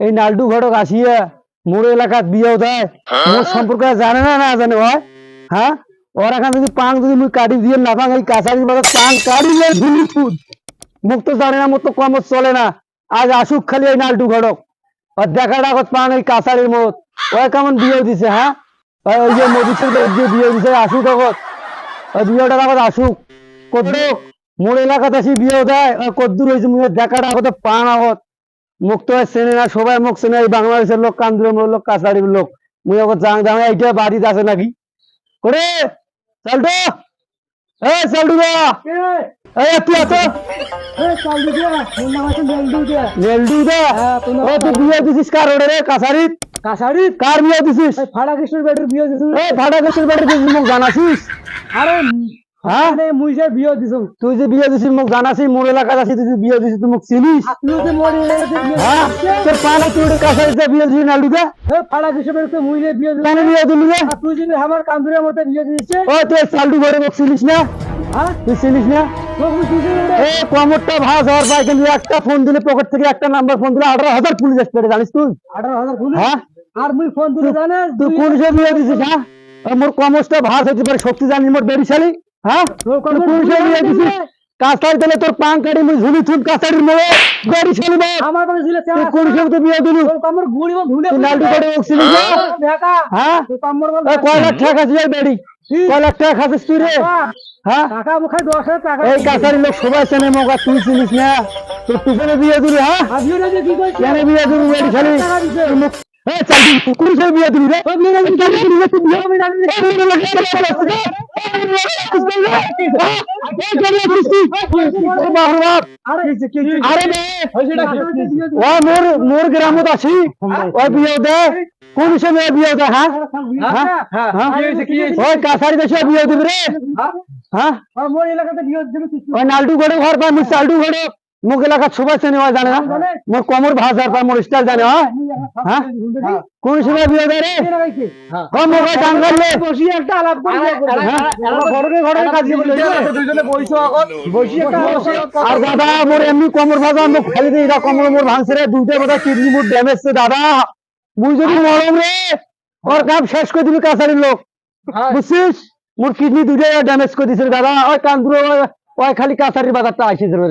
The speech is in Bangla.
এই নালটু ঘটক আসিয়া মোর এলাকাত বিয়েও দেয় মোর সম্পর্কে জানে না না জানে হয় হ্যাঁ? ওর এখান যদি পাং যদি মুই কাটি দিয়ে না পাং, এই কাছারির বাজার পাং কাটি ফুট মুখ তো জানে না, মুখ তো কম চলে না। আজ আসুক খালি এই নালটু ঘটক। আর দেখা ডাকত পান এই কাছারির মত। ওই কেমন বিয়ে দিছে হ্যাঁ? ওই যে মোদি যে বিয়ে দিছে, আসুক আগত ওই বিয়েটা আগত আসুক। কদ্দুর, মোর এলাকাতে আসি বিয়ে দেয় কদ্দুর হয়েছে মুখে দেখা ডাকত পান আগত। মুখ তো আর চেনে না সবাই মুখ চেনে এই বাংলাদেশের লোক কান্দুরের লোক কাছাড়ির লোক। মুই আগত জাং জাং এইটা বাড়িতে আছে নাকি? করে চালটো! এ চালটু দা! এই তুই আছো? নেলডু দা ও তুই বিয়ে দিছিস কার ওরে রে? কাছাড়িত কাছাড়িত কার বিয়ে দিছিস? ফাড়া কৃষ্ণের বেটের বিয়ে দিছিল এই ভাড়া দেশের বাড়ি দিছিস মোক জানাছিস? আরে হ্যাঁ? মুই যে বিয়ে তুই যে বিয়ে দিছিস মোক জানাছিস মোর এলাকাত আছিস তুই বিয়ে দিছিস তুই মোক চিনিস? আপনি যে মরি হ্যাঁ? তোর পানা তুই ওটা কাছাড়িতে বিয়ে দিছিস নালডু দা ফাড়া কৃষ্ণের বেটের মুই যে বিয়ে দিছো কেন বিয়ে দিলি রে তুই যদি আমার কান্দুরের মতো বিয়ে দিচ্ছে ও তুই চালটু ঘরে মোক চিনিস না? হ্যাঁ তুই চিনিস না? তোকে মুই চিনছি না রে। এই কমরটা ভাস হওয়ার পর কিন্তু একটা ফোন দিলে পকেট থেকে একটা নাম্বার ফোন দিলে আঠারো হাজার পুলিশ পারে জানিস তুই? আঠারো হাজার খুলে হ্যাঁ আর মুই ফোন দিলে জানে তুই কোন সে বিয়ে দিছিস হ্যাঁ মোর কমরটা ভাস হতে পারে শক্তি জানিস মোর বেরিশালি হ্যাঁ? দিলে তোর কাটি মুই ঝুলি থুন মোড়ে বে আমার বাড়ি ছিল তুই কোন সে তো বিয়ে দিলু। গুড়ি ধুলে নালটু করে? হ্যাঁ? তুই কামড় বল। কয় লাখ টাকা খাচ্ছিস বেড়ি? কয় লাখ টাকা খাচ্ছিস তুই রে? হ্যাঁ? টাকা মুখে দশ হাজার টাকা এই কাছাড়ির লোক সবাই চেনে মোক আর তুই চিনিস না। তোর পিছনে বিয়ে দিলি হ্যাঁ? আমিও না কি করছি কেন বিয়ে মুখ এই সে বিয়ে রে। বিয়ে রে তুই বিয়ে না এই বিয়ে দিবি কেন দিবি আরে আরে রে ও মোর মোর গ্রামত আছি ওই বিয়ে দে কোন সে মেয়ে বিয়ে দে হ্যাঁ হ্যাঁ হ্যাঁ ওই কাছারি দেশে বিয়ে দিবি রে হ্যাঁ মোর এলাকাতে বিয়ে মুখ এলাকা সবাই চেনে হয় জানে না? মোর কমর ভাষার পায় মোর স্টাইল জানে হয়? হ্যাঁ? কোন সময় বিয়ে দেয় রে? ও মোক ওই ডাঙ্গাল বসি একটা আলাপ করি ঘরে ঘরে কাজ দুইজনে বইছো এখন। বসি একটা আর দাদা মোর এমনি কমর ভাজা মোক খালি দিয়ে এটা কমর মোর ভাঙছে রে। দুইটা কথা কিডনি মোর ড্যামেজ ছে দাদা। মুই যদি মরম রে ওর কাম শেষ করে দিবি কাছারির লোক। বুঝছিস? মোর কিডনি দুইটা ড্যামেজ করে দিছে রে দাদা। ওই কান্দুর ওই খালি কাছারির বাজারটা আসিছে রে